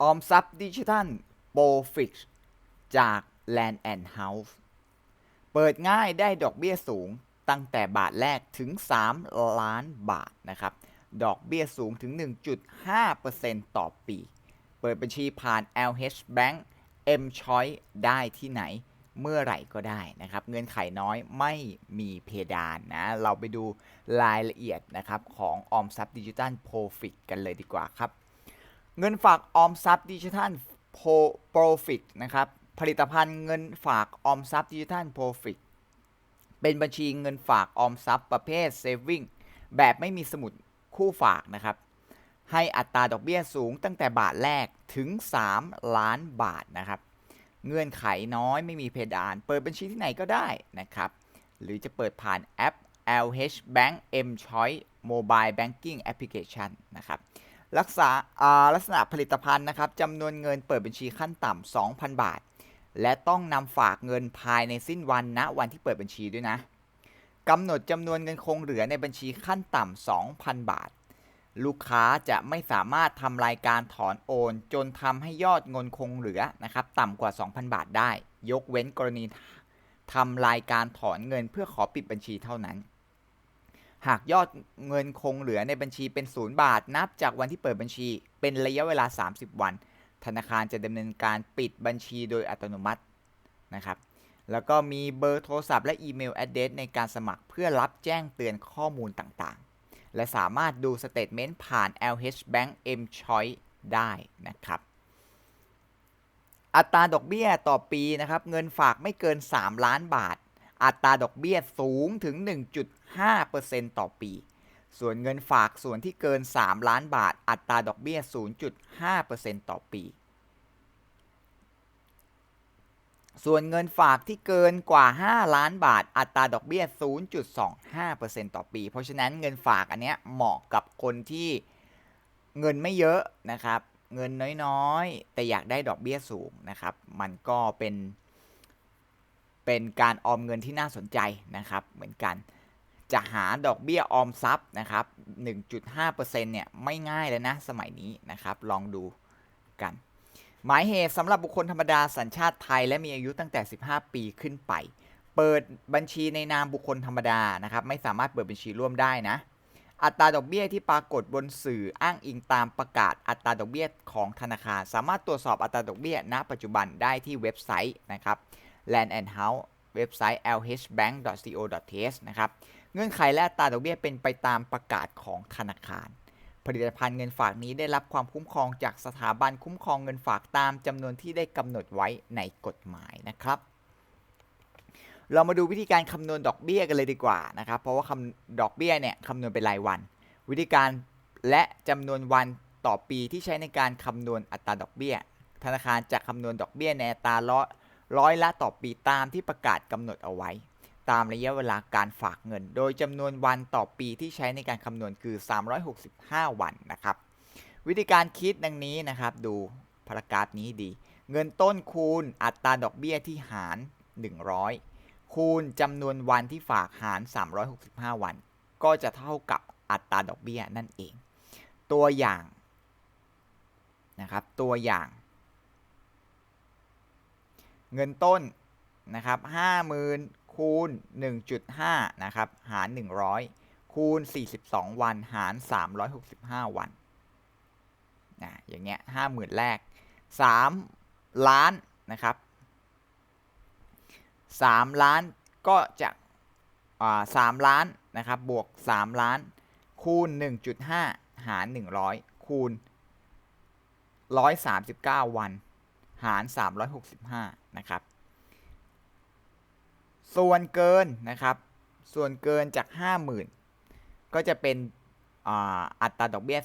ออมทรัพย์ดิจิทัลโปรฟิกจาก Land and House เปิดง่ายได้ดอกเบี้ยสูงตั้งแต่บาทแรกถึง 3 ล้านบาทนะครับ ดอกเบี้ยสูงถึง 1.5%ต่อปี เปิดบัญชีผ่าน LH Bank M Choice ได้ที่ไหนเมื่อไหร่ก็ได้นะครับ เงินไขน้อยไม่มีเพดานนะ เราไปดูรายละเอียดนะครับของออมทรัพย์ดิจิทัลโปรฟิกกันเลยดีกว่าครับ เงินฝากออมทรัพย์ดิจิทัลโปรฟิกนะครับผลิตภัณฑ์เงินฝากออมทรัพย์ดิจิทัลโปรฟิกเป็นบัญชีเงินฝากออมทรัพย์ประเภทเซฟิงแบบไม่มีสมุดคู่ฝากนะครับ ให้อัตราดอกเบี้ยสูงตั้งแต่บาทแรกถึง 3 ล้านบาทนะครับ เงื่อนไขน้อยไม่มีเพดาน เปิดบัญชีที่ไหนก็ได้นะครับ หรือจะเปิดผ่านแอป LH Bank M Choice Mobile Banking Application นะครับ รักษาลักษณะผลิตภัณฑ์นะครับจำนวนเงินเปิดบัญชีขั้นต่ำ2,000 บาท และต้องนำฝากเงินภายในสิ้นวันณวันที่เปิดบัญชีด้วยนะกำหนดจำนวนเงินคงเหลือในบัญชีขั้นต่ำ2,000 บาท ลูกค้าจะไม่สามารถทำรายการถอนโอน จนทำให้ยอดเงินคงเหลือนะครับต่ำกว่า 2,000 บาทได้ ยกเว้นกรณีทำรายการถอนเงินเพื่อขอปิดบัญชีเท่านั้น หากยอดเงินคงเหลือในบัญชีเป็นศูนย์บาท นับจากวันที่เปิดบัญชี เป็นระยะเวลา 30 วัน ธนาคารจะดำเนินการปิดบัญชีโดยอัตโนมัตินะครับ แล้วก็มีเบอร์โทรศัพท์และอีเมลแอดเดสในการสมัครเพื่อรับแจ้งเตือนข้อมูลต่างๆ และสามารถดูสเตทเมนต์ผ่าน LH Bank M Choice ได้นะครับ อัตราดอกเบี้ยต่อปีนะครับ เงินฝากไม่เกิน 3 ล้านบาท อัตราดอกเบี้ยสูงถึง 1.5%ต่อปี ส่วนเงินฝากส่วนที่เกิน 3 ล้านบาท อัตราดอกเบี้ย 0.5%ต่อปี ส่วนเงินฝากที่เกินกว่า 5 ล้านบาท อัตราดอกเบี้ย 0.25%ต่อปี เพราะฉะนั้นเงินฝากอันเนี้ยเหมาะกับคนที่เงินไม่เยอะนะครับ เงินน้อยๆ แต่อยากได้ดอกเบี้ยสูงนะครับ มันก็เป็น เป็นการออมเงินที่น่าสนใจนะครับเหมือนกัน จะหาดอกเบี้ยออมทรัพย์นะครับ 1.5%เนี่ยไม่ง่ายเลยนะสมัยนี้นะครับ ลองดูกัน หมายเหตุสำหรับบุคคลธรรมดาสัญชาติไทย และมีอายุตั้งแต่ 15 ปีขึ้นไป เปิดบัญชีในนามบุคคลธรรมดานะครับ ไม่สามารถเปิดบัญชีร่วมได้นะอัตราดอกเบี้ยที่ปรากฏบนสื่ออ้างอิงตามประกาศอัตราดอกเบี้ยของธนาคาร สามารถตรวจสอบอัตราดอกเบี้ยณ ปัจจุบันได้ที่เว็บไซต์นะครับ Land and House เว็บไซต์ lhbank.co.th นะครับเงื่อนไขและอัตราดอกเบี้ยเป็นไปตามประกาศของธนาคาร ผลิตภัณฑ์เงินฝากนี้ได้รับความคุ้มครองจากสถาบันคุ้มครองเงินฝากตามจำนวนที่ได้กำหนดไว้ในกฎหมายนะครับ เรามาดูวิธีการคำนวณดอกเบี้ยกันเลยดีกว่านะครับ เพราะว่าคำดอกเบี้ยเนี่ยคำนวณเป็นรายวัน วิธีการและจำนวนวันต่อปีที่ใช้ในการคำนวณอัตราดอกเบี้ย ธนาคารจะคำนวณดอกเบี้ยในอัตราร้อย ร้อยละต่อปีตามที่ประกาศกำหนดเอาไว้ ตามระยะเวลาการฝากเงิน โดยจำนวนวันต่อปีที่ใช้ในการคำนวณคือ 365 วันนะครับ วิธีการคิดดังนี้นะครับ ดูพารากราฟนี้ดี เงินต้นคูณอัตราดอกเบี้ยที่หาร 100 คูณจำนวนวันที่ฝากหาร 365 วัน ก็จะเท่ากับอัตราดอกเบี้ยนั่นเอง ตัวอย่างนะครับ ตัวอย่าง เงินต้นนะครับ50,000คูณ1.5นะครับหาร 100 คูณ 42 วันหาร 365 วันนะอย่างเงี้ย50,000แรก 3 ล้านนะครับ 3 ล้านก็จะอ่า3ล้านนะครับบวก 3 ล้าน คูณ 1.5 หาร 100 คูณ 139 วัน หาร 365 นะครับ ส่วนเกินนะครับ ส่วนเกินจาก 50,000 ก็จะเป็นอาอัตราดอกเบี้ย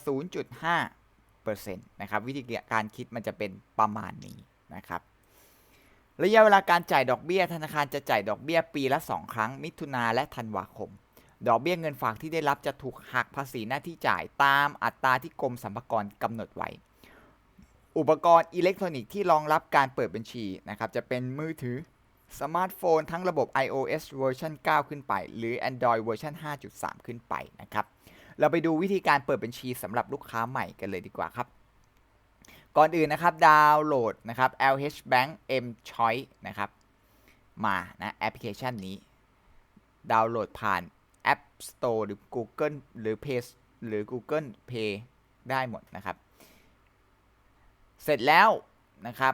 0.5%นะครับ วิธีการคิดมันจะเป็นประมาณนี้นะครับ ระยะเวลาการจ่ายดอกเบี้ย ธนาคารจะจ่ายดอกเบี้ยปีละ 2 ครั้ง มิถุนาและธันวาคม ดอกเบี้ยเงินฝากที่ได้รับจะถูกหักภาษีหน้าที่จ่ายตามอัตราที่กรมสรรพากรกำหนดไว้ อุปกรณ์อิเล็กทรอนิกส์ที่รองรับการเปิดบัญชีนะครับ จะเป็นมือถือสมาร์ทโฟนทั้งระบบ iOS เวอร์ชัน9 ขึ้นไป หรือ Android เวอร์ชัน5.3 ขึ้นไปนะครับ เราไปดูวิธีการเปิดบัญชีสำหรับลูกค้าใหม่กันเลยดีกว่าครับ ก่อนอื่นนะครับ ดาวน์โหลดนะครับ LH Bank M Choice นะครับ มานะแอปพลิเคชันนี้ ดาวน์โหลดผ่าน App Store หรือ Google หรือ Play หรือ Google Play ได้หมดนะครับ เสร็จแล้วนะครับ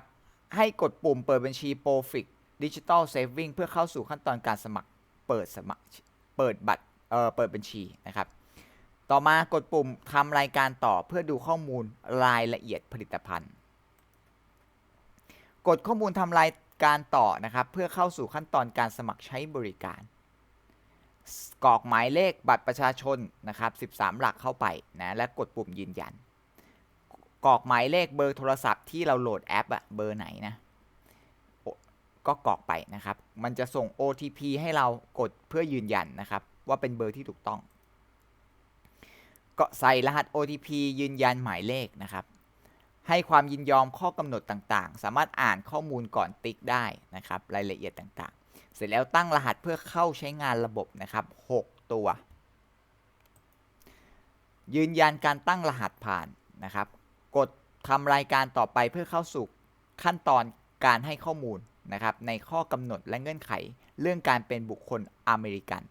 ให้กดปุ่มเปิดบัญชี Profit Digital Saving เพื่อเข้าสู่ขั้นตอนการสมัครเปิดสมัครเปิดบัตรเอ่อเปิดบัญชีนะครับ ต่อมากดปุ่มทำรายการต่อเพื่อดูข้อมูลรายละเอียดผลิตภัณฑ์ กดข้อมูลทำรายการต่อนะครับ เพื่อเข้าสู่ขั้นตอนการสมัครใช้บริการกรอกหมายเลขบัตรประชาชนนะครับ 13 หลักเข้าไปนะ และกดปุ่มยืนยัน กรอกหมายเลขเบอร์โทรศัพท์ที่เราโหลดแอปอะเบอร์ไหนนะก็กรอกไปนะครับ มันจะส่ง OTP ให้เรากดเพื่อยืนยันนะครับ ว่าเป็นเบอร์ที่ถูกต้อง ก็ใส่รหัส OTP ยืนยันหมายเลขนะครับ ให้ความยินยอมข้อกำหนดต่างๆ สามารถอ่านข้อมูลก่อนติ๊กได้นะครับ รายละเอียดต่างๆ เสร็จแล้วตั้งรหัสเพื่อเข้าใช้งานระบบนะครับ 6 ตัว ยืนยันการตั้งรหัสผ่านนะครับ กดทำรายการต่อไปเพื่อเข้าสู่ขั้นตอนการให้ข้อมูลนะครับในข้อกำหนดและเงื่อนไข เรื่องการเป็นบุคคลอเมริกัน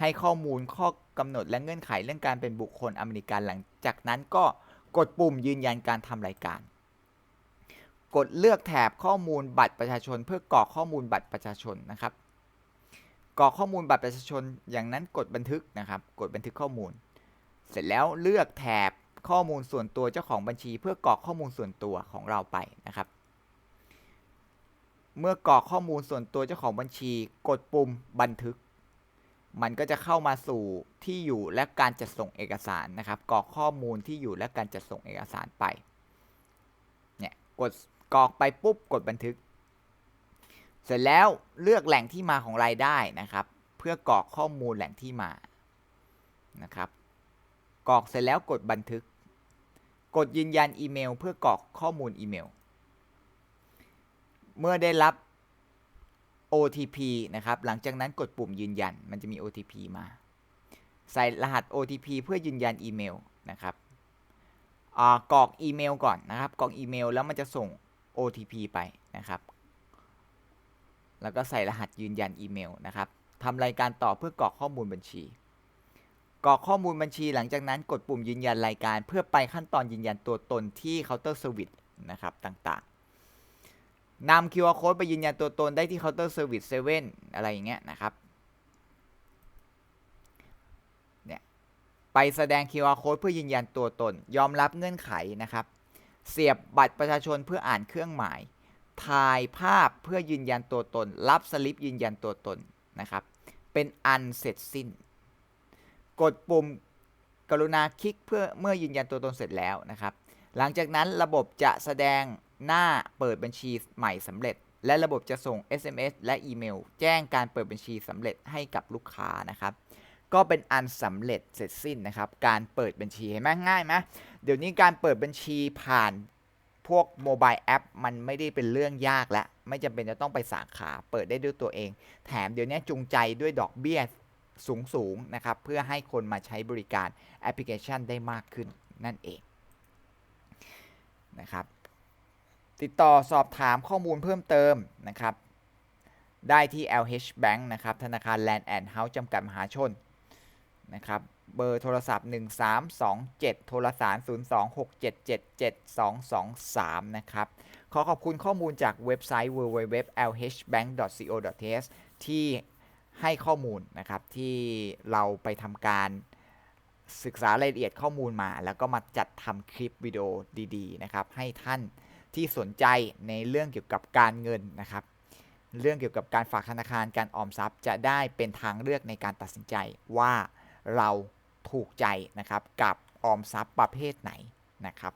ให้ข้อมูลข้อกำหนดและเงื่อนไข เรื่องการเป็นบุคคลอเมริกันหลังจากนั้นก็กดปุ่มยืนยันการทำรายการ กดเลือกแถบข้อมูลบัตรประชาชน เพื่อกรอกข้อมูลบัตรประชาชนนะครับกรอกข้อมูลบัตรประชาชนอย่างนั้นกดบันทึกนะครับ กดบันทึกข้อมูล เสร็จแล้วเลือกแถบ ข้อมูลส่วนตัวเจ้าของบัญชี เพื่อกรอกข้อมูลส่วนตัวของเราไปนะครับ เมื่อกรอกข้อมูลส่วนตัวเจ้าของบัญชี กดปุ่มบันทึก มันก็จะเข้ามาสู่ที่อยู่และการจัดส่งเอกสารนะครับกรอกข้อมูลที่อยู่และการจัดส่งเอกสารไปเนี่ยกดกรอกไปปุ๊บกดบันทึก เสร็จแล้วเลือกแหล่งที่มาของรายได้นะครับ เพื่อกรอกข้อมูลแหล่งที่มานะครับกรอกเสร็จแล้วกดบันทึก กดยืนยันอีเมลเพื่อกรอกข้อมูลอีเมล เมื่อได้รับ OTP นะครับ หลังจากนั้นกดปุ่มยืนยัน มันจะมี OTP มา ใส่รหัส OTP เพื่อยืนยันอีเมลนะครับกรอกอีเมลก่อนนะครับ กรอกอีเมลแล้วมันจะส่ง OTP ไปนะครับ แล้วก็ใส่รหัสยืนยันอีเมลนะครับทำรายการต่อเพื่อกรอกข้อมูลบัญชี กรอกข้อมูลบัญชีหลังจากนั้นกดปุ่มยืนยันรายการ เพื่อไปขั้นตอนยืนยันตัวตนที่เคาน์เตอร์เซอร์วิสนะครับต่างๆนำ QR code ไปยืนยันตัวตนได้ที่เคาน์เตอร์เซอร์วิสเซเว่นอะไรอย่างเงี้ยนะครับเนี่ยไปแสดง QR code เพื่อยืนยันตัวตน ยอมรับเงื่อนไขนะครับ เสียบบัตรประชาชนเพื่ออ่านเครื่องหมาย ถ่ายภาพเพื่อยืนยันตัวตน รับสลิปยืนยันตัวตนนะครับ เป็นอันเสร็จสิ้น กดปุ่มกรุณาคลิกเพื่อเมื่อยืนยันตัวตนเสร็จแล้วนะครับ หลังจากนั้นระบบจะแสดงหน้าเปิดบัญชีใหม่สำเร็จ และระบบจะส่ง SMS และอีเมล แจ้งการเปิดบัญชีสำเร็จให้กับลูกค้านะครับก็เป็นอันสำเร็จเสร็จสิ้นนะครับ การเปิดบัญชีเห็นไหมง่ายไหมเดี๋ยวนี้การเปิดบัญชีผ่านพวกโมบายแอปมันไม่ได้เป็นเรื่องยากแล้ว ไม่จำเป็นจะต้องไปสาขาเปิดได้ด้วยตัวเอง แถมเดี๋ยวนี้จูงใจด้วยดอกเบี้ย สูงสูงๆนะครับ เพื่อให้คนมาใช้บริการแอปพลิเคชันได้มากขึ้นนั่นเองนะครับ ติดต่อสอบถามข้อมูลเพิ่มเติมนะครับ ได้ที่ LH Bank นะครับ ธนาคาร Land and House จำกัดมหาชนนะครับ เบอร์โทรศัพท์ 1327 โทรสาร 026777223 นะครับ ขอขอบคุณข้อมูลจากเว็บไซต์ www.lhbank.co.th ที่ ให้ข้อมูลนะครับ ที่เราไปทำการศึกษารายละเอียดข้อมูลมา แล้วก็มาจัดทำคลิปวิดีโอดีๆนะครับ ให้ท่านที่สนใจในเรื่องเกี่ยวกับการเงินนะครับ เรื่องเกี่ยวกับการฝากธนาคารการออมทรัพย์ จะได้เป็นทางเลือกในการตัดสินใจว่าเราถูกใจนะครับกับออมทรัพย์ประเภทไหนนะครับ